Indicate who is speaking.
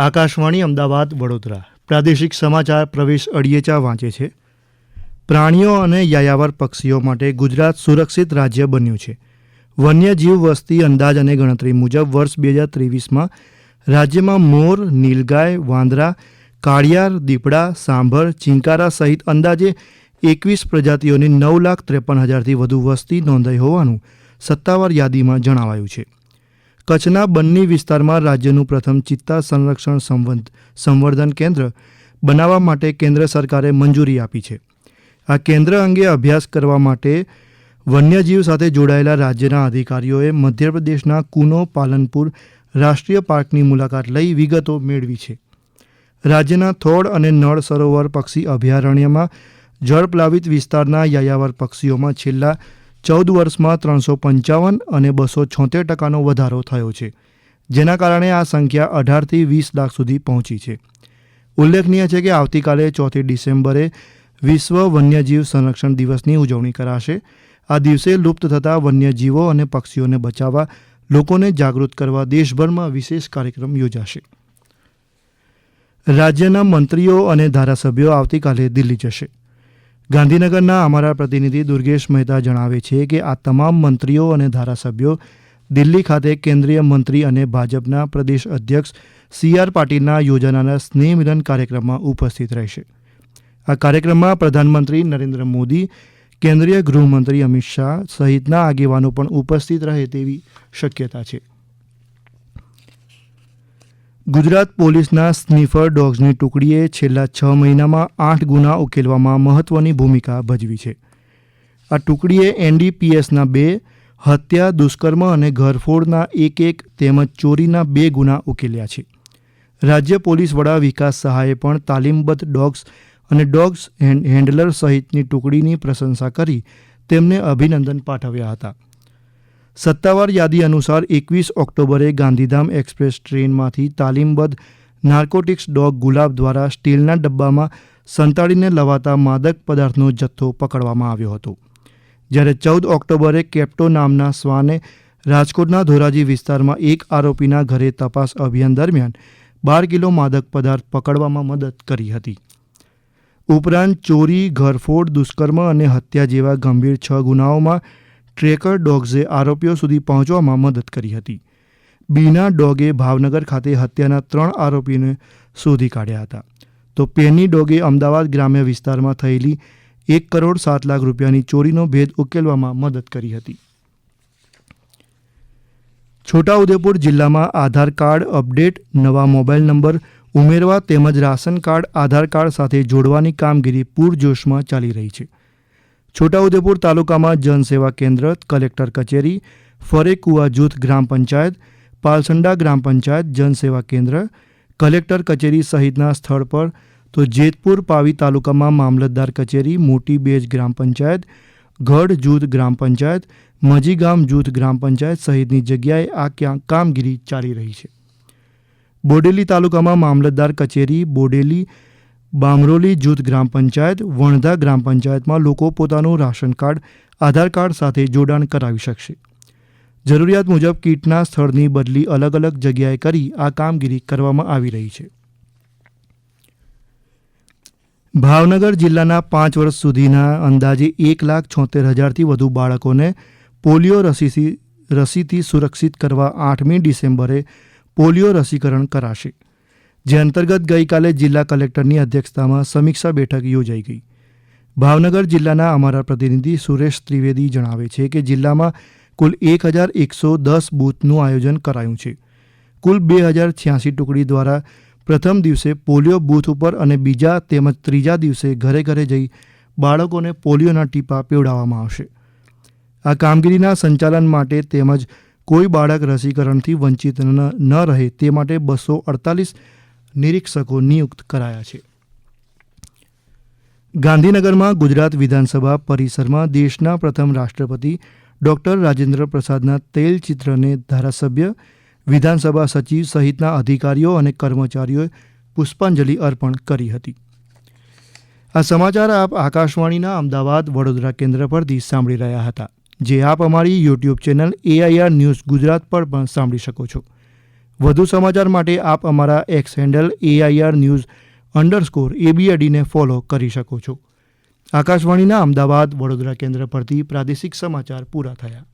Speaker 1: આકાશવાણી અમદાવાદ વડોદરા પ્રાદેશિક સમાચાર પ્રવેશ અડિયેચા વાંચે છે પ્રાણીઓ અને યાયાવર પક્ષીઓ માટે ગુજરાત સુરક્ષિત રાજ્ય બન્યું છે વન્યજીવ વસ્તી અંદાજ અને ગણતરી મુજબ વર્ષ બે હજાર ત્રેવીસમાં રાજ્યમાં મોર નીલગાય વાંદરા કાળિયાર દીપડા સાંભર ચિંકારા સહિત અંદાજે એકવીસ પ્રજાતિઓની નવ લાખ ત્રેપન હજારથી વધુ વસ્તી નોંધાઈ હોવાનું સત્તાવાર યાદીમાં જણાવાયું છે કચ્છના બન્ની વિસ્તારમાં રાજ્યનું પ્રથમ ચિત્તા સંરક્ષણ સંવંત સંવર્ધન કેન્દ્ર બનાવવા માટે કેન્દ્ર સરકારે મંજૂરી આપી છે આ કેન્દ્ર અંગે અભ્યાસ કરવા માટે વન્યજીવ સાથે જોડાયેલા રાજ્યના અધિકારીઓએ મધ્યપ્રદેશના કુનો પાલનપુર રાષ્ટ્રીય પાર્કની મુલાકાત લઈ વિગતો મેળવી છે રાજ્યના થોડ અને નળ સરોવર પક્ષી અભયારણ્યમાં જળપ્લાવિત વિસ્તારના યાયાવર પક્ષીઓમાં છેલ્લા ચૌદ વર્ષમાં ત્રણસો પંચાવન અને બસો છોતેર ટકાનો વધારો થયો છે જેના કારણે આ સંખ્યા અઢારથી વીસ લાખ સુધી પહોંચી છે ઉલ્લેખનીય છે કે આવતીકાલે ચોથી ડિસેમ્બરે વિશ્વ વન્યજીવ સંરક્ષણ દિવસની ઉજવણી કરાશે આ દિવસે લુપ્ત થતા વન્યજીવો અને પક્ષીઓને બચાવવા લોકોને જાગૃત કરવા દેશભરમાં વિશેષ કાર્યક્રમ યોજાશે રાજ્યના મંત્રીઓ અને ધારાસભ્યો આવતીકાલે દિલ્હી જશે ગાંધીનગરના અમારા પ્રતિનિધિ દુર્ગેશ મહેતા જણાવે છે કે આ તમામ મંત્રીઓ અને ધારાસભ્યો દિલ્હી ખાતે કેન્દ્રીય મંત્રી અને ભાજપના પ્રદેશ અધ્યક્ષ સી આર પાટીલના યોજનાના સ્નેહ મિલન કાર્યક્રમમાં ઉપસ્થિત રહેશે આ કાર્યક્રમમાં પ્રધાનમંત્રી નરેન્દ્ર મોદી કેન્દ્રીય ગૃહમંત્રી અમિત શાહ સહિતના આગેવાનો પણ ઉપસ્થિત રહે તેવી શક્યતા છે ગુજરાત પોલીસના સ્નીફર ડોગ્સની ટુકડીએ છેલ્લા છ મહિનામાં આઠ ગુના ઉકેલવામાં મહત્વની ભૂમિકા ભજવી છે આ ટુકડીએ એનડીપીએસના બે હત્યા દુષ્કર્મ અને ઘરફોડના એક એક તેમજ ચોરીના બે ગુના ઉકેલ્યા છે રાજ્ય પોલીસ વડા વિકાસ સહાયે પણ તાલીમબદ્ધ ડોગ્સ અને ડોગ્સ હેન્ડલર સહિતની ટુકડીની પ્રશંસા કરી તેમને અભિનંદન પાઠવ્યા હતા સત્તાવાર યાદી અનુસાર એકવીસ ઓક્ટોબરે ગાંધીધામ એક્સપ્રેસ ટ્રેનમાંથી તાલીમબદ્ધ નાર્કોટિક્સ ડોગ ગુલાબ દ્વારા સ્ટીલના ડબ્બામાં સંતાડીને લવાતા માદક પદાર્થનો જથ્થો પકડવામાં આવ્યો હતો જ્યારે ચૌદ ઓક્ટોબરે કેપ્ટો નામના શ્વાને રાજકોટના ધોરાજી વિસ્તારમાં એક આરોપીના ઘરે તપાસ અભિયાન દરમિયાન બાર કિલો માદક પદાર્થ પકડવામાં મદદ કરી હતી ઉપરાંત ચોરી ઘરફોડ દુષ્કર્મ અને હત્યા જેવા ગંભીર છ ગુનાઓમાં ટ્રેકર ડોગ્સે આરોપીઓ સુધી પહોંચવામાં મદદ કરી હતી બીના ડોગે ભાવનગર ખાતે હત્યાના ત્રણ આરોપીને શોધી કાઢ્યા હતા તો પેની ડોગે અમદાવાદ ગ્રામ્ય વિસ્તારમાં થયેલી એક કરોડ સાત લાખ રૂપિયાની ચોરીનો ભેદ ઉકેલવામાં મદદ કરી હતી છોટાઉદેપુર જિલ્લામાં આધાર કાર્ડ અપડેટ નવા મોબાઈલ નંબર ઉમેરવા તેમજ રાશન કાર્ડ આધાર કાર્ડ સાથે જોડવાની કામગીરી પૂરજોશમાં ચાલી રહી છે છોટાઉદેપુર તાલુકામાં જનસેવા કેન્દ્ર કલેક્ટર કચેરી ફરેકુવા જૂથ ગ્રામ પંચાયત પાલસંડા ગ્રામ પંચાયત જનસેવા કેન્દ્ર કલેક્ટર કચેરી સહિતના સ્થળ પર તો જેતપુર પાવી તાલુકામાં મામલતદાર કચેરી મોટી બેજ ગ્રામ પંચાયત ગઢ જૂથ ગ્રામ પંચાયત મજીગામ જૂથ ગ્રામ પંચાયત સહિતની જગ્યાએ આ ક્યાં કામગીરી ચાલી રહી છે બોડેલી તાલુકામાં મામલતદાર કચેરી બોડેલી બામરોલી જૂથ ગ્રામ પંચાયત વણધા ગ્રામ પંચાયતમાં લોકો પોતાનું રાશન કાર્ડ આધાર કાર્ડ સાથે જોડાણ કરાવી શકશે જરૂરિયાત મુજબ કીટના સ્થળની બદલી અલગ અલગ જગ્યાએ કરી આ કામગીરી કરવામાં આવી રહી છે ભાવનગર જિલ્લાના પાંચ વર્ષ સુધીના અંદાજે એક લાખ છોતેર હજારથી વધુ બાળકોને પોલિયો રસીથી રસીથી સુરક્ષિત કરવા આઠમી ડિસેમ્બરે પોલિયો રસીકરણ કરાશે જે અંતર્ગત ગઈકાલે જિલ્લા કલેક્ટરની અધ્યક્ષતામાં સમીક્ષા બેઠક યોજાઈ ગઈ ભાવનગર જિલ્લાના અમારા પ્રતિનિધિ સુરેશ ત્રિવેદી જણાવે છે કે જિલ્લામાં કુલ એક હજાર એકસો દસ બૂથનું આયોજન કરાયું છે કુલ બે હજાર છ્યાસી ટુકડી દ્વારા પ્રથમ દિવસે પોલિયો બૂથ ઉપર અને બીજા તેમજ ત્રીજા દિવસે ઘરે ઘરે જઈ બાળકોને પોલિયોના ટીપા પીવડાવવામાં આવશે આ કામગીરીના સંચાલન માટે તેમજ કોઈ બાળક રસીકરણથી વંચિત ન રહે તે માટે બસો અડતાલીસ નિરીક્ષકો નિયુક્ત કરાયા છે ગાંધીનગરમાં ગુજરાત વિધાનસભા પરિસરમાં દેશના પ્રથમ રાષ્ટ્રપતિ ડૉક્ટર રાજેન્દ્ર પ્રસાદના તેલ ચિત્રને ધારાસભ્ય વિધાનસભા સચિવ સહિતના અધિકારીઓ અને કર્મચારીઓએ પુષ્પાંજલિ અર્પણ કરી હતી આ સમાચાર આપ આકાશવાણીના અમદાવાદ વડોદરા કેન્દ્ર પરથી સાંભળી રહ્યા હતા જે આપ અમારી YouTube channel AIR news Gujarat પર પણ સાંભળી શકો છો વધુ સમાચાર માટે આપ અમારા X handle AIR news underscore એબીઆઈડીને ફોલો કરી શકો છો આકાશવાણીના અમદાવાદ વડોદરા કેન્દ્ર પરથી પ્રાદેશિક સમાચાર પૂરા થયા